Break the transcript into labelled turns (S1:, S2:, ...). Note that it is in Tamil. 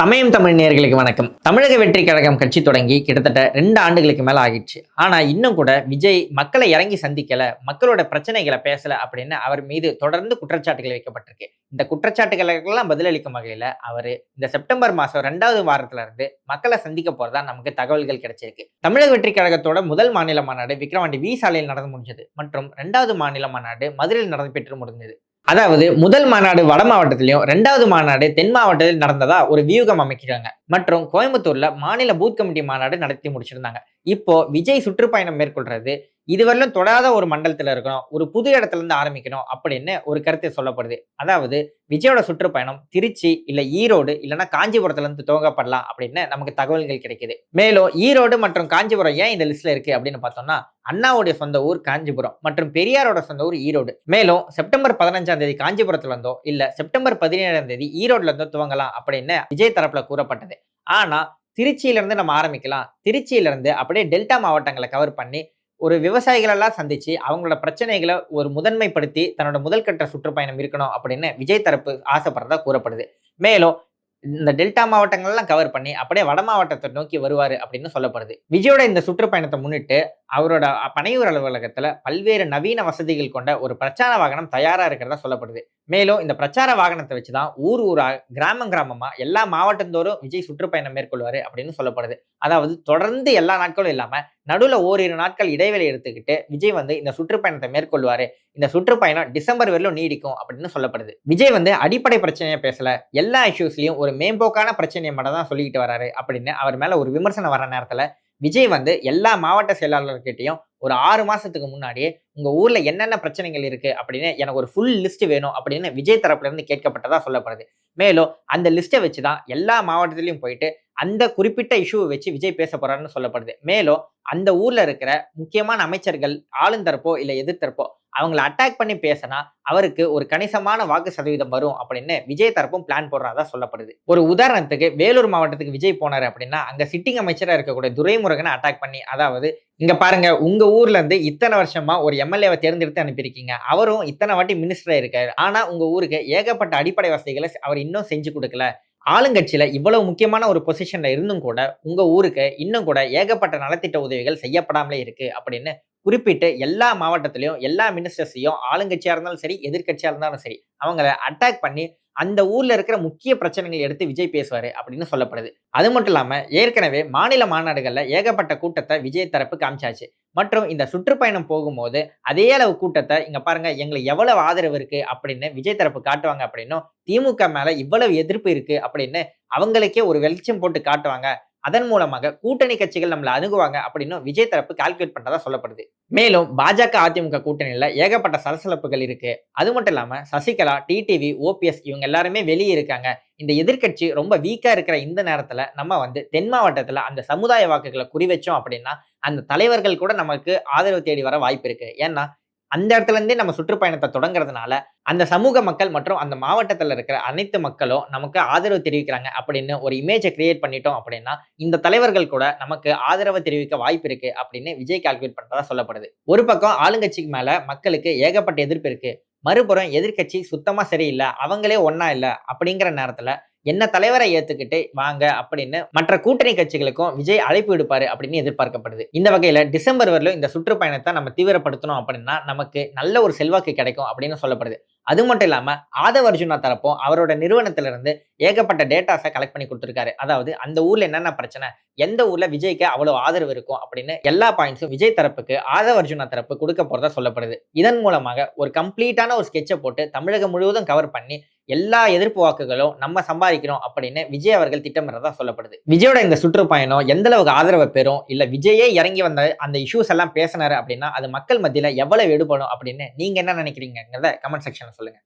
S1: சமயம் தமிழ் நேர்களுக்கு வணக்கம். தமிழக வெற்றி கழகம் கட்சி தொடங்கி கிட்டத்தட்ட ரெண்டு ஆண்டுகளுக்கு மேல ஆகிடுச்சு. ஆனா இன்னும் கூட விஜய் மக்களை இறங்கி சந்திக்கல மக்களோட பிரச்சனைகளை பேசல அப்படின்னு அவர் மீது தொடர்ந்து குற்றச்சாட்டுகள் வைக்கப்பட்டிருக்கு. இந்த குற்றச்சாட்டுகளுக்கெல்லாம் பதிலளிக்கும் வகையில அவர் இந்த செப்டம்பர் மாசம் ரெண்டாவது வாரத்துல இருந்து மக்களை சந்திக்க போறதா நமக்கு தகவல்கள் கிடைச்சிருக்கு. தமிழக வெற்றி கழகத்தோட முதல் மாநில மாநாடு விக்ரவாண்டி வி சாலையில் நடந்து முடிஞ்சது மற்றும் ரெண்டாவது மாநில மாநாடு மதுரையில் நடந்து பெற்று முடிஞ்சது அதாவது முதல் மாநாடு வட மாவட்டத்திலையும் ரெண்டாவது மாநாடு தென் மாவட்டத்தில் நடந்ததா ஒரு வியூகம் அமைக்கிறாங்க. மற்றும் கோயம்புத்தூர்ல மாநில பூத் கமிட்டி மாநாடு நடத்தி முடிச்சிருந்தாங்க. இப்போ விஜய் சுற்றுப்பயணம் மேற்கொள்றது இதுவரையிலும் தொடாத ஒரு மண்டலத்துல இருக்கணும் ஒரு புது இடத்துல இருந்து ஆரம்பிக்கணும் அப்படின்னு ஒரு கருத்து சொல்லப்படுது. அதாவது விஜயோட சுற்றுப்பயணம் திருச்சி இல்ல ஈரோடு இல்லைன்னா காஞ்சிபுரத்துல இருந்து துவங்கப்படலாம் அப்படின்னு நமக்கு தகவல்கள் கிடைக்குது. மேலும் ஈரோடு மற்றும் காஞ்சிபுரம் ஏன் இந்த லிஸ்ட்ல இருக்கு அப்படின்னு பார்த்தோம்னா அண்ணாவுடைய சொந்த ஊர் காஞ்சிபுரம் மற்றும் பெரியாரோட சொந்த ஊர் ஈரோடு. மேலும் செப்டம்பர் பதினஞ்சாம் தேதி காஞ்சிபுரத்துல இருந்தோ இல்ல செப்டம்பர் பதினேழாம் தேதி ஈரோடுல இருந்தோ துவங்கலாம் அப்படின்னு விஜய் தரப்புல கூறப்பட்டது. ஆனால் திருச்சியிலேருந்து நம்ம ஆரம்பிக்கலாம். திருச்சியிலேருந்து அப்படியே டெல்டா மாவட்டங்களை கவர் பண்ணி ஒரு விவசாயிகளெல்லாம் சந்தித்து அவங்களோட பிரச்சனைகளை ஒரு முதன்மைப்படுத்தி தன்னோட முதல்கட்ட சுற்றுப்பயணம் இருக்கணும் அப்படின்னு விஜய் தரப்பு ஆசைப்படுறதா கூறப்படுது. மேலும் இந்த டெல்டா மாவட்டங்கள்லாம் கவர் பண்ணி அப்படியே வட மாவட்டத்தை நோக்கி வருவார் அப்படின்னு சொல்லப்படுது. விஜயோட இந்த சுற்றுப்பயணத்தை முன்னிட்டு அவரோட பனையூர் அலுவலகத்தில் பல்வேறு நவீன வசதிகள் கொண்ட ஒரு பிரச்சார வாகனம் தயாராக இருக்கிறதா சொல்லப்படுது. மேலும் இந்த பிரச்சார வாகனத்தை வச்சு தான் ஊர் ஊரா கிராமம் கிராமமா எல்லா மாவட்டந்தோறும் விஜய் சுற்றுப்பயணம் மேற்கொள்வார் அப்படின்னு சொல்லப்படுது. அதாவது தொடர்ந்து எல்லா நாட்களும் இல்லாம நடுவில் ஓரிரு நாட்கள் இடைவெளி எடுத்துக்கிட்டு விஜய் வந்து இந்த சுற்றுப்பயணத்தை மேற்கொள்வாரு. இந்த சுற்றுப்பயணம் டிசம்பர் வரையிலும் நீடிக்கும் அப்படின்னு சொல்லப்படுது. விஜய் வந்து அடிப்படை பிரச்சனையை பேசல. எல்லா இஷ்யூஸ்லையும் ஒரு மேம்போக்கான பிரச்சனையை மட்டும் தான் சொல்லிக்கிட்டு வராரு அப்படின்னு அவர் மேல ஒரு விமர்சனம் வர நேரத்துல விஜய் வந்து எல்லா மாவட்ட செயலாளர்கிட்டையும் ஒரு ஆறு மாசத்துக்கு முன்னாடியே உங்க ஊர்ல என்னென்ன பிரச்சனைகள் இருக்கு அப்படின்னு எனக்கு ஒரு ஃபுல் லிஸ்ட் வேணும் அப்படின்னு விஜய் தரப்புல இருந்து கேட்கப்பட்டதா சொல்லப்படுது. மேலும் அந்த லிஸ்ட்டை வச்சு தான் எல்லா மாவட்டத்திலையும் போயிட்டு அந்த குறிப்பிட்ட இஷ்யூவை வச்சு விஜய் பேச போறாருன்னு சொல்லப்படுது. மேலும் அந்த ஊர்ல இருக்கிற முக்கியமான அமைச்சர்கள் ஆளுந்தரப்போ இல்லை எதிர்த்தரப்போ அவங்கள அட்டாக் பண்ணி பேசினா அவருக்கு ஒரு கணிசமான வாக்கு சதவீதம் வரும் அப்படின்னு விஜய் தரப்பும் பிளான் போடுறதா சொல்லப்படுது. ஒரு உதாரணத்துக்கு வேலூர் மாவட்டத்துக்கு விஜய் போனார் அப்படின்னா அங்க சிட்டிங் அமைச்சராக இருக்கக்கூடிய துரைமுருகனை அட்டாக் பண்ணி அதாவது இங்க பாருங்க உங்க ஊர்ல இருந்து இத்தனை வருஷமா ஒரு எம்எல்ஏவை தேர்ந்தெடுத்து அனுப்பியிருக்கீங்க. அவரும் இத்தனை வாட்டி மினிஸ்டரா இருக்காரு ஆனா உங்க ஊருக்கு ஏகப்பட்ட அடிப்படை வசதிகளை அவர் இன்னும் செஞ்சு கொடுக்கல. ஆளுங்கட்சியில இவ்வளவு முக்கியமான ஒரு பொசிஷன்ல இருந்தும் கூட உங்க ஊருக்கு இன்னும் கூட ஏகப்பட்ட நலத்திட்ட உதவிகள் செய்யப்படாமலே இருக்கு அப்படின்னு குறிப்பிட்டு எல்லா மாவட்டத்திலையும் எல்லா மினிஸ்டர்ஸையும் ஆளுங்கட்சியாக இருந்தாலும் சரி எதிர்கட்சியாக இருந்தாலும் சரி அவங்கள அட்டாக் பண்ணி அந்த ஊர்ல இருக்கிற முக்கிய பிரச்சனைகளை எடுத்து விஜய் பேசுவார் அப்படின்னு சொல்லப்படுது. அது மட்டும் இல்லாமல் ஏற்கனவே மாநில மாநாடுகளில் ஏகப்பட்ட கூட்டத்தை விஜய் தரப்பு காமிச்சாச்சு. மற்றும் இந்த சுற்றுப்பயணம் போகும்போது அதே அளவு கூட்டத்தை இங்கே பாருங்க எங்களுக்கு எவ்வளவு ஆதரவு இருக்கு அப்படின்னு விஜய் தரப்பு காட்டுவாங்க அப்படின்னும் திமுக மேலே இவ்வளவு எதிர்ப்பு இருக்கு அப்படின்னு அவங்களுக்கே ஒரு வெளிச்சம் போட்டு காட்டுவாங்க. அதன் மூலமாக கூட்டணி கட்சிகள் நம்மளை அணுகுவாங்க அப்படின்னு விஜய் தரப்பு கால்குலேட் பண்றதா சொல்லப்படுது. மேலும் பாஜக அதிமுக கூட்டணியில ஏகப்பட்ட சலசலப்புகள் இருக்கு. அது மட்டும் இல்லாம சசிகலா டிடிவி ஓபிஎஸ் இவங்க எல்லாருமே வெளியே இருக்காங்க. இந்த எதிர்கட்சி ரொம்ப வீக்கா இருக்கிற இந்த நேரத்துல நம்ம வந்து தென் மாவட்டத்துல அந்த சமுதாய வாக்குகளை குறி வச்சோம் அப்படின்னா அந்த தலைவர்கள் கூட நமக்கு ஆதரவு தேடி வர வாய்ப்பு இருக்கு. ஏன்னா அந்த இடத்துலேருந்தே நம்ம சுற்றுப்பயணத்தை தொடங்குறதுனால அந்த சமூக மக்கள் மற்றும் அந்த மாவட்டத்தில் இருக்கிற அனைத்து மக்களும் நமக்கு ஆதரவு தெரிவிக்கிறாங்க அப்படின்னு ஒரு இமேஜை கிரியேட் பண்ணிட்டோம் அப்படின்னா இந்த தலைவர்கள் கூட நமக்கு ஆதரவு தெரிவிக்க வாய்ப்பு இருக்கு அப்படின்னு விஜய் கால்குலேட் பண்ணுறதா சொல்லப்படுது. ஒரு பக்கம் ஆளுங்கட்சிக்கு மேலே மக்களுக்கு ஏகப்பட்ட எதிர்ப்பு இருக்கு. மறுபுறம் எதிர்கட்சி சுத்தமாக சரியில்லை அவங்களே ஒன்றா இல்லை அப்படிங்கிற நேரத்தில் என்ன தலைவரை ஏத்துக்கிட்டு வாங்க அப்படின்னு மற்ற கூட்டணி கட்சிகளுக்கும் விஜய் அழைப்பு விடுப்பாரு அப்படின்னு எதிர்பார்க்கப்படுது. இந்த வகையில டிசம்பர் வரலும் இந்த சுற்றுப்பயணத்தை நம்ம தீவிரப்படுத்தணும் அப்படின்னா நமக்கு நல்ல ஒரு செல்வாக்கு கிடைக்கும் அப்படின்னு சொல்லப்படுது. அது மட்டும் இல்லாம ஆதவ அர்ஜுனா தரப்பும் அவரோட நிறுவனத்துல இருந்து ஏகப்பட்ட டேட்டாஸை கலெக்ட் பண்ணி கொடுத்துருக்காரு. அதாவது அந்த ஊர்ல என்னென்ன பிரச்சனை எந்த ஊர்ல விஜய்க்கு அவ்வளவு ஆதரவு இருக்கும் அப்படின்னு எல்லா பாயிண்ட்ஸும் விஜய் தரப்புக்கு ஆதவ அர்ஜுனா தரப்பு கொடுக்க போறதா சொல்லப்படுது. இதன் மூலமாக ஒரு கம்ப்ளீட்டான ஒரு ஸ்கெட்சை போட்டு தமிழகம் முழுவதும் கவர் பண்ணி எல்லா எதிர்ப்பு வாக்குகளும் நம்ம சம்பாதிக்கிறோம் அப்படின்னு விஜய் அவர்கள் திட்டமிடுறதா சொல்லப்படுது. விஜயோட இந்த சுற்றுப்பயணம் எந்த அளவுக்கு ஆதரவை பெறும்? இல்ல விஜயே இறங்கி வந்த அந்த இஷ்யூஸ் எல்லாம் பேசினாரு அப்படின்னா அது மக்கள் மத்தியில எவ்வளவு எடுபடும் அப்படின்னு நீங்க என்ன நினைக்கிறீங்கிறத கமெண்ட் செக்ஷன்ல சொல்லுங்க.